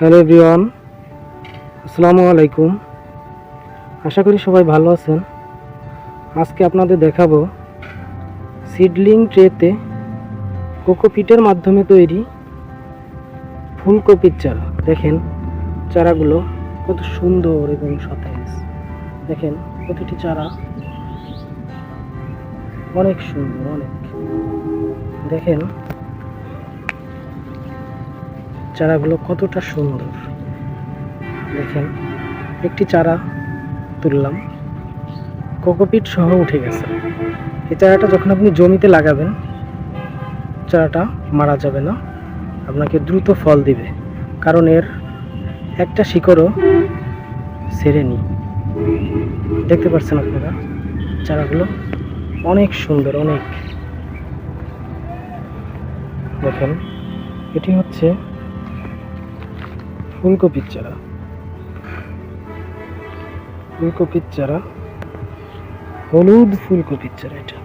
Hello everyone, আসসালামু আলাইকুম। আশা করি সবাই ভালো আছেন। আজকে আপনাদের দেখাবো সিডলিং ট্রেতে কোকোপিটের মাধ্যমে তৈরি ফুলকপির চারা। দেখেন চারাগুলো কত সুন্দর এবং সতেজ। দেখেন প্রতিটি চারা অনেক সুন্দর, অনেক। দেখেন চারাগুলো কতটা সুন্দর। দেখেন, একটি চারা তুললাম, কোকোপিট সহ উঠে গেছে। এই চারাটা যখন আপনি জমিতে লাগাবেন, চারাটা মারা যাবে না, আপনাকে দ্রুত ফল দিবে। কারণ এর একটা শিকড়ও সেরেনি দেখতে পাচ্ছেন আপনারা, চারাগুলো অনেক সুন্দর, অনেক। দেখেন, এটি হচ্ছে ফুলকপির চারা। ফুলকপির চারা। হলুদ ফুলকপির চারা এটা।